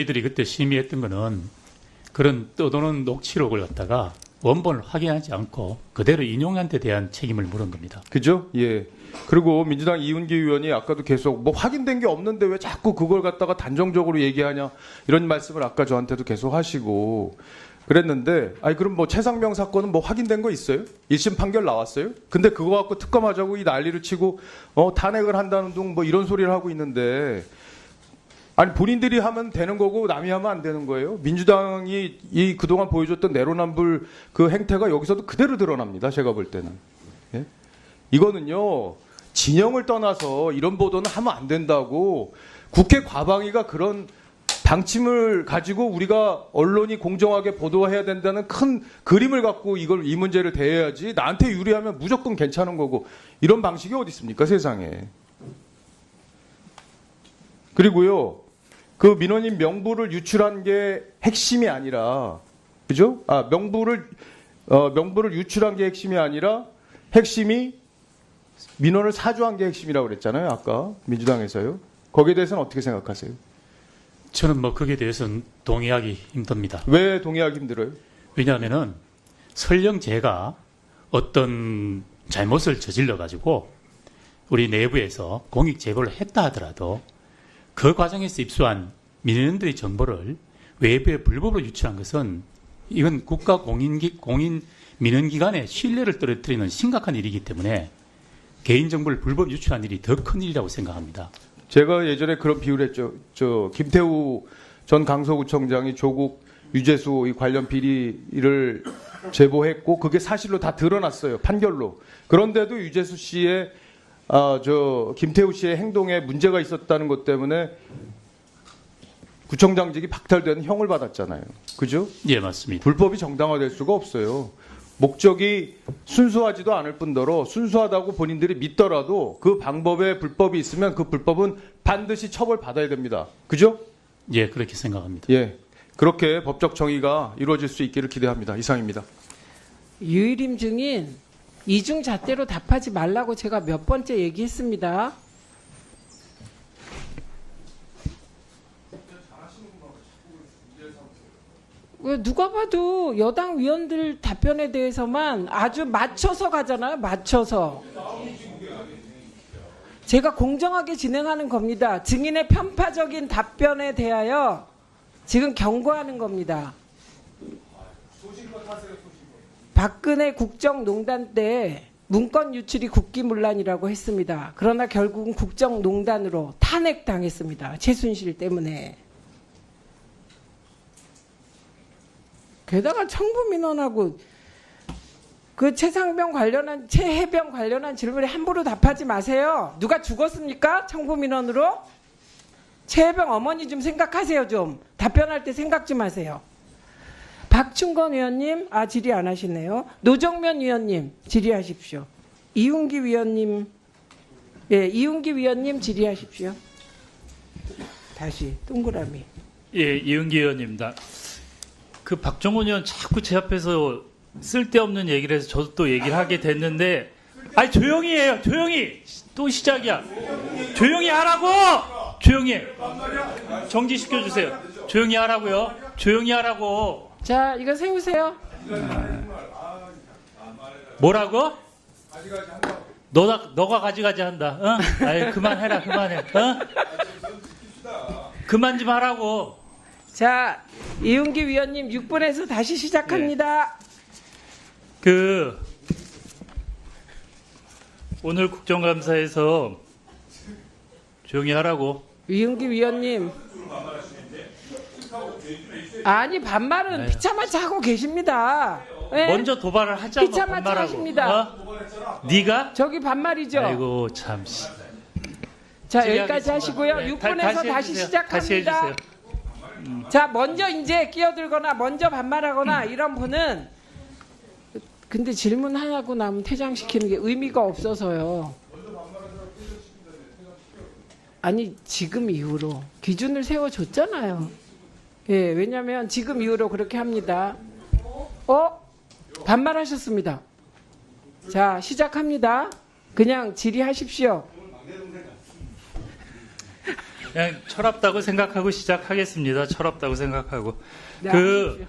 이들이 그때 심의했던 거는 그런 떠도는 녹취록을 갖다가 원본을 확인하지 않고 그대로 인용한 데 대한 책임을 물은 겁니다. 그죠? 예. 그리고 민주당 이은기 의원이 아까도 계속 뭐 확인된 게 없는데 왜 자꾸 그걸 갖다가 단정적으로 얘기하냐 이런 말씀을 아까 저한테도 계속 하시고 그랬는데 아니 그럼 뭐 최상명 사건은 뭐 확인된 거 있어요? 1심 판결 나왔어요? 근데 그거 갖고 특검하자고 이 난리를 치고 어 탄핵을 한다는 둥 뭐 이런 소리를 하고 있는데 아니 본인들이 하면 되는 거고 남이 하면 안 되는 거예요. 민주당이 이 그동안 보여줬던 내로남불 그 행태가 여기서도 그대로 드러납니다. 제가 볼 때는. 예? 이거는요 진영을 떠나서 이런 보도는 하면 안 된다고 국회 과방위가 그런 방침을 가지고 우리가 언론이 공정하게 보도해야 된다는 큰 그림을 갖고 이걸 이 문제를 대해야지 나한테 유리하면 무조건 괜찮은 거고 이런 방식이 어디 있습니까 세상에 그리고요 그 민원인 명부를 유출한 게 핵심이 아니라 그죠 아 명부를 어, 명부를 유출한 게 핵심이 아니라 핵심이 민원을 사주한 게 핵심이라고 그랬잖아요. 아까 민주당에서요. 거기에 대해서는 어떻게 생각하세요? 저는 뭐 거기에 대해서는 동의하기 힘듭니다. 왜 동의하기 힘들어요? 왜냐하면은 설령 제가 어떤 잘못을 저질러 가지고 우리 내부에서 공익 제보를 했다 하더라도 그 과정에서 입수한 민원들의 정보를 외부에 불법으로 유출한 것은 이건 국가 공인 공인 민원 기관의 신뢰를 떨어뜨리는 심각한 일이기 때문에 개인 정보를 불법 유출한 일이 더 큰 일이라고 생각합니다. 제가 예전에 그런 비유를 했죠. 저 김태우 전 강서구청장이 조국 유재수 이 관련 비리를 제보했고 그게 사실로 다 드러났어요. 판결로. 그런데도 유재수 씨의 아, 저 김태우 씨의 행동에 문제가 있었다는 것 때문에 구청장직이 박탈되는 형을 받았잖아요. 그죠? 예, 맞습니다. 불법이 정당화될 수가 없어요. 목적이 순수하지도 않을 뿐더러 순수하다고 본인들이 믿더라도 그 방법에 불법이 있으면 그 불법은 반드시 처벌받아야 됩니다. 그죠? 예, 그렇게 생각합니다. 예. 그렇게 법적 정의가 이루어질 수 있기를 기대합니다. 이상입니다. 유일임 증인 이중 잣대로 답하지 말라고 제가 몇 번째 얘기했습니다. 왜 누가 봐도 여당 위원들 답변에 대해서만 아주 맞춰서 가잖아요. 맞춰서. 제가 공정하게 진행하는 겁니다. 증인의 편파적인 답변에 대하여 지금 경고하는 겁니다. 박근혜 국정농단 때 문건 유출이 국기문란이라고 했습니다. 그러나 결국은 국정농단으로 탄핵당했습니다. 최순실 때문에. 게다가 청부 민원하고 그 최상병 관련한 최해병 관련한 질문에 함부로 답하지 마세요. 누가 죽었습니까? 청부 민원으로? 최해병 어머니 좀 생각하세요 좀. 답변할 때 생각 좀 하세요. 박충건 의원님, 아, 질의 안 하시네요. 노정면 의원님, 질의하십시오. 이웅기 위원님, 예, 이웅기 위원님 질의하십시오. 다시, 동그라미. 예, 이은기 의원입니다. 그 박정훈 의원 자꾸 제 앞에서 쓸데없는 얘기를 해서 저도 또 얘기를 하게 됐는데, 아니 조용히 해요, 조용히. 또 시작이야. 조용히 하라고. 조용히. 해. 정지시켜 주세요. 조용히 하라고요. 조용히 하라고. 자, 이거 세우세요. 뭐라고? 너가 너가 가지가지 한다. 어? 아이 그만해라, 그만해. 어? 그만 좀 하라고. 자, 이웅기 위원님 6분에서 다시 시작합니다. 그 오늘 국정감사에서 조용히 하라고. 이웅기 위원님. 아니, 반말은 네. 피차마차 하고 계십니다. 예? 먼저 도발을 하자고 피차마차 반말하고. 하십니다. 어? 네가? 저기 반말이죠. 아이고 참. 씨. 자. 여기까지 하시고요. 네, 6분에서 다- 다시, 다시. 시작합니다. 다시 해주세요. 자, 먼저 이제 끼어들거나 먼저 반말하거나 이런 분은 근데 질문 하고 나면 퇴장시키는 게 의미가 없어서요. 아니, 지금 이후로 기준을 세워줬잖아요. 예, 왜냐면 지금 이후로 그렇게 합니다. 어? 반말하셨습니다. 자, 시작합니다. 그냥 질의하십시오. 그냥 철없다고 생각하고 시작하겠습니다. 철없다고 생각하고 네, 그.